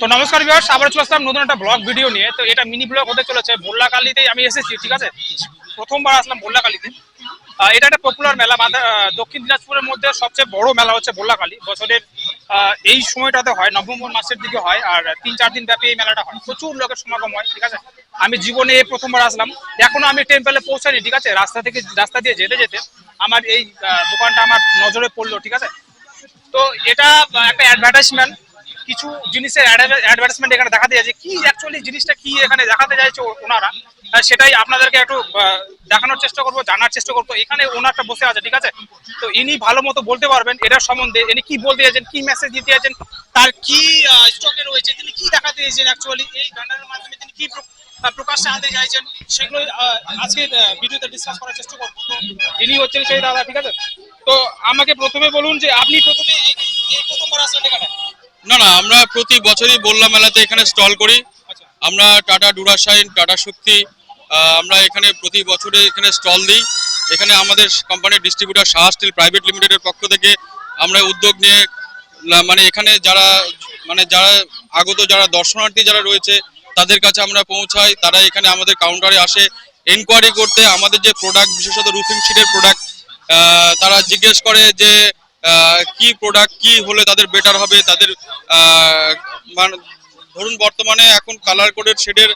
তো নমস্কার বিহার আবার চলে আসলাম নতুন একটা ব্লগ ভিডিও নিয়ে। তো এটা মিনি ব্লগ হতে চলেছে ভোল্লাকালিতেই আমি এসেছি ঠিক আছে? প্রথমবার আসলাম ভোল্লাকালিতে আহ, এটা একটা পপুলার মেলা দক্ষিণ দিনাজপুরের মধ্যে সবচেয়ে বড় মেলা হচ্ছে ভোল্লাকালী বছরের এই সময়টাতে হয় নভেম্বর মাসের দিকে হয় আর তিন চার দিন ব্যাপী এই মেলাটা হয়। প্রচুর লোকের সমাগম হয় ঠিক আছে? আমি জীবনে প্রথমবার আসলাম। এখনও আমি টেম্পলে পৌঁছাইনি ঠিক আছে? রাস্তা থেকে রাস্তা দিয়ে যেতে যেতে আমার এই দোকানটা আমার নজরে পড়ল ঠিক আছে? তো এটা একটা অ্যাডভার্টাইজমেন্ট কিছু জিনিসের অ্যাডভার্টাইজমেন্ট এখানে দেখাতে যাচ্ছে কি অ্যাকচুয়ালি জিনিসটা কি এখানে দেখাতে চাইছে ওনারা? সেটাই আপনাদেরকে একটু দেখানোর চেষ্টা করব জানার চেষ্টা করব। এখানে ওনারটা বসে আছে ঠিক আছে? তো ইনি ভালো মতো বলতে পারবেন এটার সম্বন্ধে ইনি কি বলতে চাইছেন কি মেসেজ দিতে চাইছেন তার কি স্টকে রয়েছে তিনি কি দেখাতে চাইছেন অ্যাকচুয়ালি এই ব্যানারের মাধ্যমে তিনি কি প্র- আহ, প্রকাশ্যে আনতে চাইছেন? সেগুলো আজকে ভিডিওতে ডিসকাস করার চেষ্টা করব। তো ইনি হচ্ছেন সেই দাদা ঠিক আছে? তো আমাকে প্রথমে বলুন যে আপনি প্রথমে এই প্রথমবার আসলেন এখানে। না না আমরা প্রতি বছরই বললা মেলাতে এখানে স্টল করি। আচ্ছা। আমরা টাটা ডুরাসাইন টাটা শক্তি আমরা এখানে প্রতি বছরে এখানে স্টল দিই। এখানে আমাদের কোম্পানির ডিস্ট্রিবিউটার শাহ স্টিল প্রাইভেট লিমিটেডের পক্ষ থেকে আমরা উদ্যোগ নিয়ে মানে এখানে যারা মানে যারা আগত যারা দর্শনার্থী যারা রয়েছে তাদের কাছে আমরা পৌঁছাই। তারা এখানে আমাদের কাউন্টারে আসে এনকোয়ারি করতে আমাদের যে প্রোডাক্ট বিশেষত রুফিং শিটের প্রোডাক্ট তারা জিজ্ঞেস করে যে কি প্রোডাক্ট কি হলে তাদের বেটার হবে? তাদের মানে ধরুন বর্তমানে এখন কালার কোডের শেডের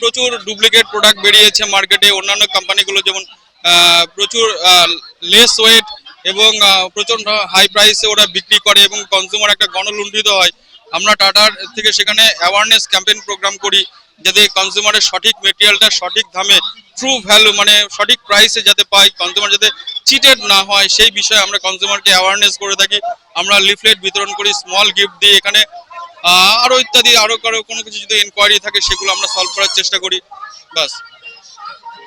প্রচুর ডুপ্লিকেট প্রোডাক্ট বেরিয়েছে মার্কেটে অন্যান্য কোম্পানিগুলো যেমন প্রচুর লেস ওয়েট এবং আহ, প্রচণ্ড হাই প্রাইসে ওরা বিক্রি করে এবং কনজিউমার একটা গণলুণ্ঠিত হয়। আমরা টাটার থেকে সেখানে অ্যাওয়ারনেস ক্যাম্পেইন প্রোগ্রাম করি। যাতে কনজিউমারের সঠিক মেটেরিয়ালটা সঠিক দামে ট্রু ভ্যালু মানে সঠিক প্রাইসে যাতে পাই কনজিউমার যাতে চিটেড না হয় সেই বিষয়ে আমরা কনজিউমারকে অ্যাওয়ারনেস করে থাকি। আমরা লিফলেট বিতরণ করি স্মল গিফট দিই এখানে আহ, আরও ইত্যাদি আরও কারও কোনো কিছু যদি এনকোয়ারি থাকে সেগুলো আমরা সলভ করার চেষ্টা করি। বাস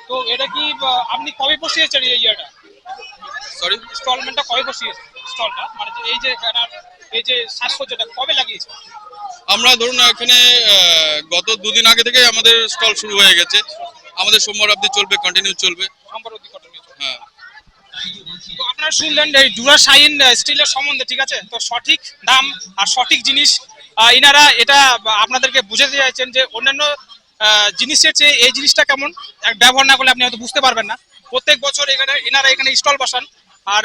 তো এটা কি আপনি কবে বসিয়েছেন এই ইয়েটা সরি ইনস্টলমেন্টটা কবে বসিয়েছেন? স্টলটা মানে এই যে এই যে সাজসজ্জাটা কবে লাগিয়েছেন আমরা ধরুন এখানে গত দুদিন আগে থেকে আমাদের স্টল শুরু হয়ে গেছে। আমাদের সোমবার অবধি চলবে কন্টিনিউ চলবে। সম্পর্ক কত নিয়েছেন হ্যাঁ। আপনারা শুনলেন এই ডুরা শাইন স্টিলের সম্বন্ধে ঠিক আছে? তো সঠিক দাম আর সঠিক জিনিস ইনারা এটা আপনাদেরকে বুঝাতে চাইছেন যে অন্যান্য জিনিসের চেয়ে এই জিনিসটা কেমন? ব্যবহার না করলে আপনি হয়তো বুঝতে পারবেন না। প্রত্যেক বছর এখানে এনারা এখানে স্টল বসান। আর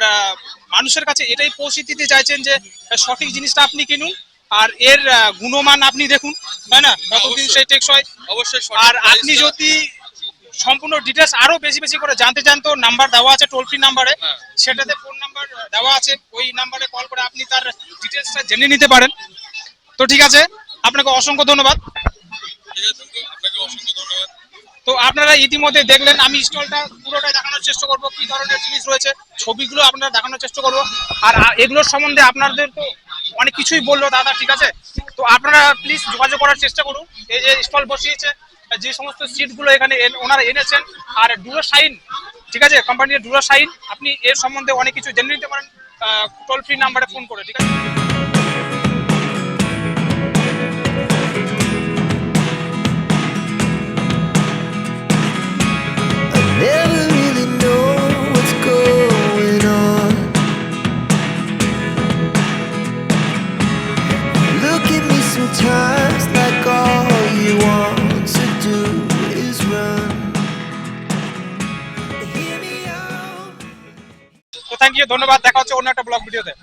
মানুষের কাছে এটাই পৌঁছে দিতে চাইছেন যে সঠিক জিনিসটা আপনি কিনুন আর এর গুণমান আপনি দেখুন তাই না? কতদিন। সেই টেকসই। অবশ্যই আর আপনি যদি সম্পূর্ণ ডিটেলস আরও বেশি বেশি করে জানতে চান তো নাম্বার দেওয়া আছে টোল ফ্রি নাম্বারে। সেটাতে ফোন নাম্বার দেওয়া আছে। ওই নাম্বারে কল করে আপনি তার ডিটেলসটা জেনে নিতে পারেন। তো ঠিক আছে আপনাকে অসংখ্য ধন্যবাদ। তো আপনারা ইতিমধ্যে দেখলেন, আমি স্টলটা পুরোটাই দেখানোর চেষ্টা করব, কি ধরনের জিনিস রয়েছে, ছবিগুলো আপনারা দেখানোর চেষ্টা করব। আর এগুলোর সম্বন্ধে আপনাদের তো অনেক কিছুই বলল দাদা, ঠিক আছে? তো আপনারা প্লিজ যোগাযোগ করার চেষ্টা করুন। এই যে স্টল বসিয়েছে, যে সমস্ত সিটগুলো এখানে ওনারা এনেছেন। আর ডুরো সাইন, ঠিক আছে? কোম্পানির ডুরো সাইন, আপনি এর সম্বন্ধে অনেক কিছু জেনে নিতে পারেন। টোল ফ্রি নাম্বারে ফোন করে, ঠিক আছে? থ্যাংক ইউ ধন্যবাদ দেখা হচ্ছে অন্য একটা ব্লগ ভিডিওতে।